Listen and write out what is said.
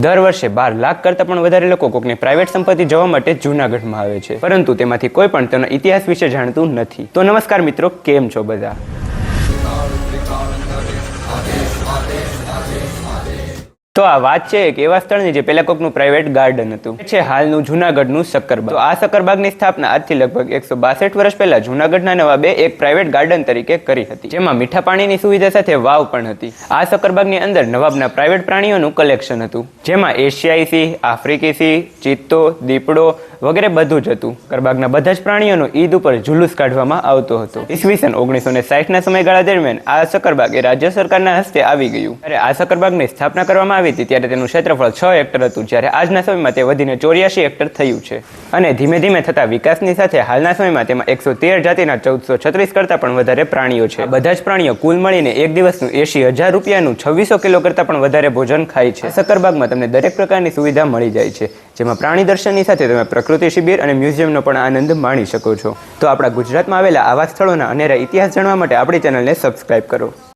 દર વર્ષે બાર લાખ કરતાં પણ વધારે લોકો કોકની પ્રાઇવેટ સંપત્તિ જોવા માટે જૂનાગઢમાં આવે છે. પરંતુ તેમાંથી કોઈ પણ તેનો ઇતિહાસ વિશે જાણતું નથી. તો નમસ્કાર મિત્રો, કેમ છો બધા? તો આ વાત છે એક એવા સ્થળની જે પેલા કોકનું પ્રાઇવેટ ગાર્ડન હતું. છે હાલનું જૂનાગઢનું સક્કરબાગ. તો આ સક્કરબાગની સ્થાપના આજથી લગભગ એકસો બાસઠ વર્ષ પહેલા જૂનાગઢના નવાબે એક પ્રાઇવેટ ગાર્ડન તરીકે કરી હતી. જેમાં મીઠા પાણીની સુવિધા સાથે વાવ પણ હતી. આ સક્કરબાગની અંદર નવાબના પ્રાઇવેટ પ્રાણીઓનું કલેક્શન હતું. જેમાં એશિયાઈ સિંહ, આફ્રિકી સિંહ, ચિત્તો, દીપડો વગેરે બધું જ હતું. કરબાગના બધા જ પ્રાણીઓનો ઈદ ઉપર જુલુસ કાઢવામાં આવતો હતો. ઈસવીસન ઓગણીસો ને સાઠના સમયગાળા દરમિયાન આ સક્કરબાગ એ રાજ્ય સરકારના હસ્તે આવી ગયું. ત્યારે આ સક્કરબાગની સ્થાપના કરવામાં આવી હતી ત્યારે તેનું ક્ષેત્રફળ છ હેક્ટર હતું. જ્યારે આજના સમયમાં તે વધીને ચોર્યાસી હેક્ટર થયું છે. અને ધીમે ધીમે થતા વિકાસની સાથે હાલના સમયમાં તેમાં એકસો તેર જાતિના ચૌદસો છત્રીસ કરતાં પણ વધારે પ્રાણીઓ છે. બધા જ પ્રાણીઓ કુલ મળીને એક દિવસનું એસી હજાર રૂપિયાનું છવ્વીસો કિલો કરતાં પણ વધારે ભોજન ખાય છે. સક્કરબાગમાં તમને દરેક પ્રકારની સુવિધા મળી જાય છે, જેમાં પ્રાણી દર્શનની સાથે તમે પ્રકૃતિ શિબિર અને મ્યુઝિયમનો પણ આનંદ માણી શકો છો. તો આપણા ગુજરાતમાં આવેલા આવા સ્થળોના અનેરા ઇતિહાસ જાણવા માટે આપણી ચેનલને સબસ્ક્રાઇબ કરો.